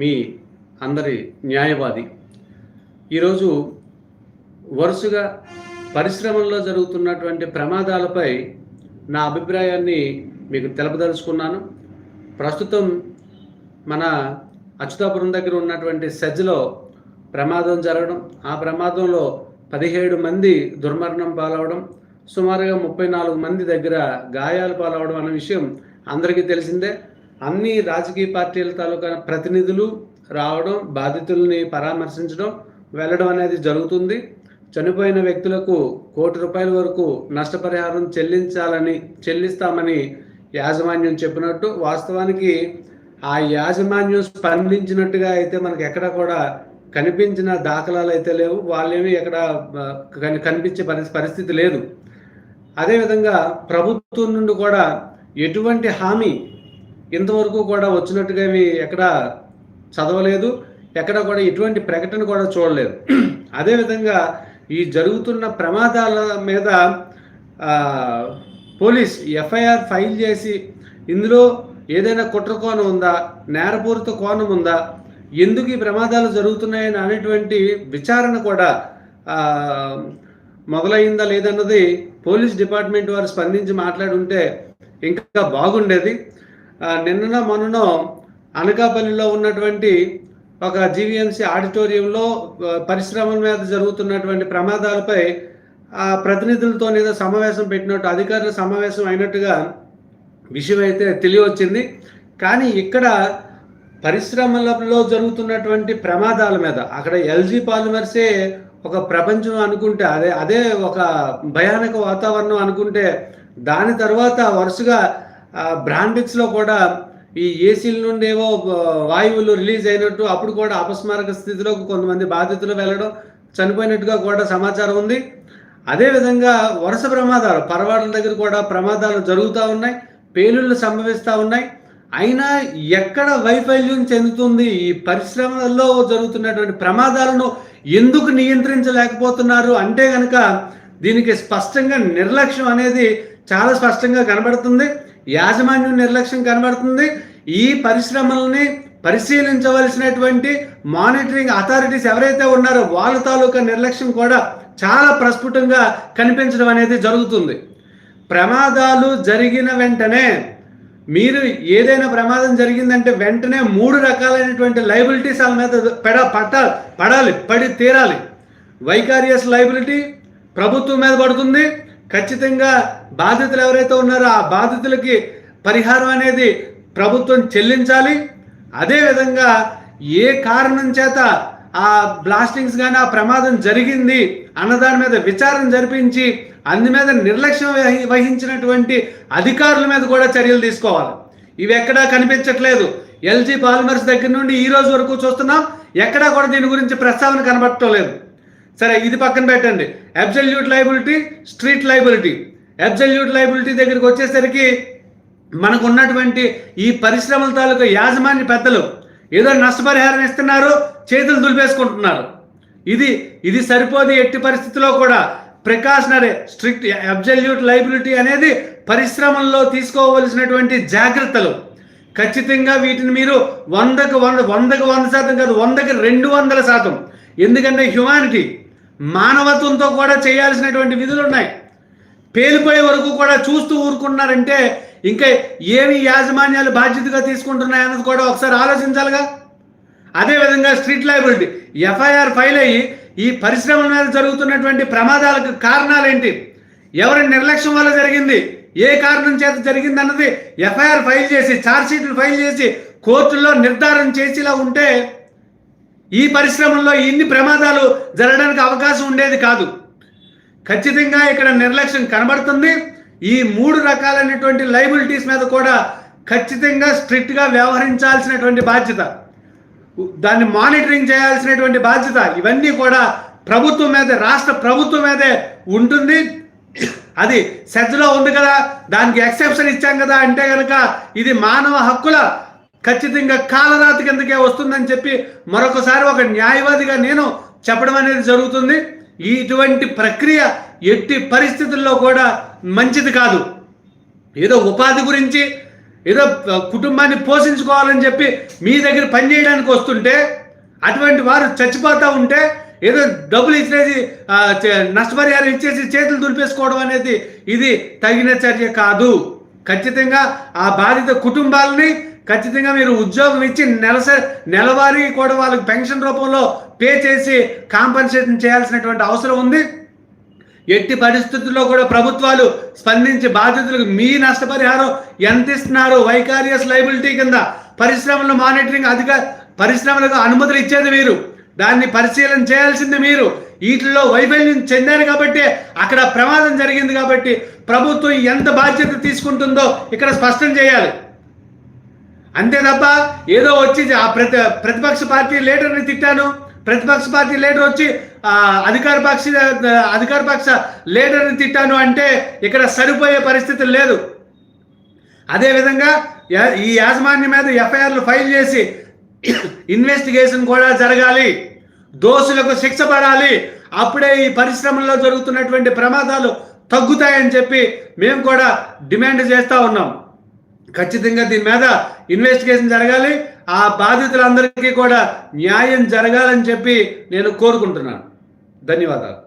మీ అందరి న్యాయవాది. ఈరోజు వరుసగా పరిశ్రమల్లో జరుగుతున్నటువంటి ప్రమాదాలపై నా అభిప్రాయాన్ని మీకు తెలపదలుచుకున్నాను. ప్రస్తుతం మన అచ్యుతాపురం దగ్గర ఉన్నటువంటి సెజ్లో ప్రమాదం జరగడం ఆ ప్రమాదంలో పదిహేడు మంది దుర్మరణం పాలవడం సుమారుగా ముప్పై నాలుగు మంది దగ్గర గాయాలు పాలవడం అనే విషయం అందరికీ తెలిసిందే. అన్ని రాజకీయ పార్టీల తాలూకా ప్రతినిధులు రావడం బాధితుల్ని పరామర్శించడం వెళ్ళడం అనేది జరుగుతుంది. చనిపోయిన వ్యక్తులకు కోటి రూపాయల వరకు నష్టపరిహారం చెల్లించాలని చెల్లిస్తామని యాజమాన్యం చెప్పినట్టు వాస్తవానికి ఆ యాజమాన్యం స్పందించినట్టుగా అయితే మనకి ఎక్కడ కూడా కనిపించిన దాఖలాలు అయితే లేవు. వాళ్ళేమీ ఎక్కడ కనిపించే పరి- పరిస్థితి లేదు. అదేవిధంగా ప్రభుత్వం నుండి కూడా ఎటువంటి హామీ ఇంతవరకు కూడా వచ్చినట్టుగా ఇవి ఎక్కడ చదవలేదు ఎక్కడ కూడా ఎటువంటి ప్రకటన కూడా చూడలేదు. అదేవిధంగా ఈ జరుగుతున్న ప్రమాదాల మీద పోలీస్ ఎఫ్ఐఆర్ ఫైల్ చేసి ఇందులో ఏదైనా కుట్ర కోణం ఉందా నేరపూరిత కోణం ఉందా ఎందుకు ఈ ప్రమాదాలు జరుగుతున్నాయని అనేటువంటి విచారణ కూడా మొదలైందా లేదన్నది పోలీస్ డిపార్ట్మెంట్ వారు స్పందించి మాట్లాడుంటే ఇంకా బాగుండేది. నిన్న నిన్ననో మొన్ననో అనకాపల్లిలో ఉన్నటువంటి ఒక జీవీఎంసీ ఆడిటోరియంలో పరిశ్రమల మీద జరుగుతున్నటువంటి ప్రమాదాలపై ఆ ప్రతినిధులతో ఏదో సమావేశం పెట్టినట్టు అధికారుల సమావేశం అయినట్టుగా విషయం అయితే తెలియవచ్చింది కానీ ఇక్కడ పరిశ్రమలలో జరుగుతున్నటువంటి ప్రమాదాల మీద అక్కడ ఎల్జీ పాలిమర్సే ఒక ప్రపంచం అనుకుంటే అదే అదే ఒక భయానక వాతావరణం అనుకుంటే దాని తర్వాత వరుసగా బ్రాండిక్స్లో కూడా ఈ ఏసీల నుండి ఏవో వాయువులు రిలీజ్ అయినట్టు అప్పుడు కూడా అపస్మారక స్థితిలో కొంతమంది బాధితులు వెళ్ళడం చనిపోయినట్టుగా కూడా సమాచారం ఉంది. అదేవిధంగా వరుస ప్రమాదాలు పర్వాల దగ్గర కూడా ప్రమాదాలు జరుగుతూ ఉన్నాయి పేలుళ్ళు సంభవిస్తూ ఉన్నాయి. అయినా ఎక్కడ వైఫల్యం చెందుతుంది? ఈ పరిశ్రమలలో జరుగుతున్నటువంటి ప్రమాదాలను ఎందుకు నియంత్రించలేకపోతున్నారు? అంటే కనుక దీనికి స్పష్టంగా నిర్లక్ష్యం అనేది చాలా స్పష్టంగా కనబడుతుంది. యాజమాన్యం నిర్లక్ష్యం కనబడుతుంది. ఈ పరిశ్రమల్ని పరిశీలించవలసినటువంటి మానిటరింగ్ అథారిటీస్ ఎవరైతే ఉన్నారో వాళ్ళ తాలూకా నిర్లక్ష్యం కూడా చాలా ప్రస్ఫుటంగా కనిపించడం అనేది జరుగుతుంది. ప్రమాదాలు జరిగిన వెంటనే మీరు ఏదైనా ప్రమాదం జరిగిందంటే వెంటనే మూడు రకాలైనటువంటి లైబిలిటీస్ వాళ్ళ మీద పెడ పట్ట పడాలి పడి తీరాలి. వైకారియస్ లైబిలిటీ ప్రభుత్వం మీద పడుతుంది. ఖచ్చితంగా బాధితులు ఎవరైతే ఉన్నారో ఆ బాధితులకి పరిహారం అనేది ప్రభుత్వం చెల్లించాలి. అదేవిధంగా ఏ కారణం చేత ఆ బ్లాస్టింగ్స్ కానీ ఆ ప్రమాదం జరిగింది అన్న దాని మీద విచారణ జరిపించి అందు మీద నిర్లక్ష్యం వహి- వహించినటువంటి అధికారుల మీద కూడా చర్యలు తీసుకోవాలి. ఇవి ఎక్కడా కనిపించట్లేదు. ఎల్జీ పాలిమర్స్ దగ్గర నుండి ఈ రోజు వరకు చూస్తున్నాం. ఎక్కడా కూడా దీని గురించి ప్రస్తావన కనబడటం లేదు. సరే ఇది పక్కన పెట్టండి. Absolute liability strict liability absolute liability దగ్గరికి వచ్చేసరికి మనకు ఉన్నటువంటి ఈ పరిశ్రమల తాలూకా యాజమాన్య పెద్దలు ఏదో నష్టపరిహారం ఇస్తున్నారు చేతులు దులిపేసుకుంటున్నారు. ఇది ఇది సరిపోదు ఎట్టి పరిస్థితిలో కూడా ప్రికాషనరీ స్ట్రిక్ట్ అబ్జల్యూట్ లైబిలిటీ అనేది పరిశ్రమల్లో తీసుకోవలసినటువంటి జాగ్రత్తలు. ఖచ్చితంగా వీటిని మీరు వందకు వంద వందకు వంద శాతం కాదు వందకి రెండు వందల శాతం. ఎందుకంటే హ్యుమానిటీ మానవత్వంతో కూడా చేయాల్సినటువంటి విధులు ఉన్నాయి. పేలిపోయే వరకు కూడా చూస్తూ ఊరుకున్నారంటే ఇంకా ఏమి యాజమాన్యాలు బాధ్యతగా తీసుకుంటున్నాయి అన్నది కూడా ఒకసారి ఆలోచించాలిగా. అదేవిధంగా స్ట్రీట్ లైబిలిటీ ఎఫ్ఐఆర్ ఫైల్ అయ్యి ఈ పరిశ్రమల మీద జరుగుతున్నటువంటి ప్రమాదాలకు కారణాలు ఏంటి ఎవరి నిర్లక్ష్యం వల్ల జరిగింది? ఏ కారణం చేత జరిగింది అన్నది ఎఫ్ఐఆర్ ఫైల్ చేసి ఛార్జ్షీట్లు ఫైల్ చేసి కోర్టుల్లో నిర్ధారణ చేసేలా ఉంటే ఈ పరిశ్రమల్లో ఇన్ని ప్రమాదాలు జరగడానికి అవకాశం ఉండేది కాదు. ఖచ్చితంగా ఇక్కడ నిర్లక్ష్యం కనబడుతుంది. ఈ మూడు రకాలైనటువంటి లైబిలిటీస్ మీద కూడా ఖచ్చితంగా స్ట్రిక్ట్గా వ్యవహరించాల్సినటువంటి బాధ్యత. దాన్ని మానిటరింగ్ చేయాల్సినటువంటి బాధ్యత ఇవన్నీ కూడా ప్రభుత్వం మీద రాష్ట్ర ప్రభుత్వం మీదే ఉంటుంది. అది సెజ్లో ఉంది కదా దానికి ఎక్సెప్షన్ ఇచ్చాం కదా అంటే కనుక ఇది మానవ హక్కుల ఖచ్చితంగా కాలరాతి కిందకే వస్తుందని చెప్పి మరొకసారి ఒక న్యాయవాదిగా నేను చెప్పడం అనేది జరుగుతుంది. ఇటువంటి ప్రక్రియ ఎట్టి పరిస్థితుల్లో కూడా మంచిది కాదు. ఏదో ఉపాధి గురించి ఏదో కుటుంబాన్ని పోషించుకోవాలని చెప్పి మీ దగ్గర పనిచేయడానికి వస్తుంటే అటువంటి వారు చచ్చిపోతూ ఉంటే ఏదో డబ్బులు ఇచ్చేసి నష్టపరిహారం ఇచ్చేసి చేతులు దులిపేసుకోవడం అనేది ఇది తగిన చర్య కాదు. ఖచ్చితంగా ఆ బాధిత కుటుంబాలని ఖచ్చితంగా మీరు ఉద్యోగం ఇచ్చి నెలస నెలవారీ కూడా వాళ్ళకి పెన్షన్ రూపంలో పే చేసి కాంపన్సేషన్ చేయాల్సినటువంటి అవసరం ఉంది. ఎట్టి పరిస్థితుల్లో కూడా ప్రభుత్వాలు స్పందించి బాధితులకు మీ నష్టపరిహారం ఎంత ఇస్తున్నారు? వైకారియస్ లైబిలిటీ కింద పరిశ్రమల మానిటరింగ్ అధిక పరిశ్రమలకు అనుమతులు ఇచ్చేది మీరు. దాన్ని పరిశీలన చేయాల్సింది మీరు. వీటిల్లో వైఫల్యం చెందారు కాబట్టి అక్కడ ప్రమాదం జరిగింది కాబట్టి ప్రభుత్వం ఎంత బాధ్యత తీసుకుంటుందో ఇక్కడ స్పష్టం చేయాలి. అంతే తప్ప ఏదో వచ్చి ఆ ప్రతి ప్రతిపక్ష పార్టీ లీడర్ని తిట్టాను. ప్రతిపక్ష పార్టీ లీడర్ వచ్చి అధికార పక్ష అధికార పక్ష లీడర్ని తిట్టాను అంటే ఇక్కడ సరిపోయే పరిస్థితి లేదు. అదేవిధంగా ఈ యాజమాన్యం మీద ఎఫ్ఐఆర్లు ఫైల్ చేసి ఇన్వెస్టిగేషన్ కూడా జరగాలి. దోషులకు శిక్ష పడాలి. అప్పుడే ఈ పరిశ్రమల్లో జరుగుతున్నటువంటి ప్రమాదాలు తగ్గుతాయని చెప్పి మేము కూడా డిమాండ్ చేస్తూ ఉన్నాం. ఖచ్చితంగా దీని మీద ఇన్వెస్టిగేషన్ జరగాలి. ఆ బాధితులందరికీ కూడా న్యాయం జరగాలని చెప్పి నేను కోరుకుంటున్నాను. ధన్యవాదాలు.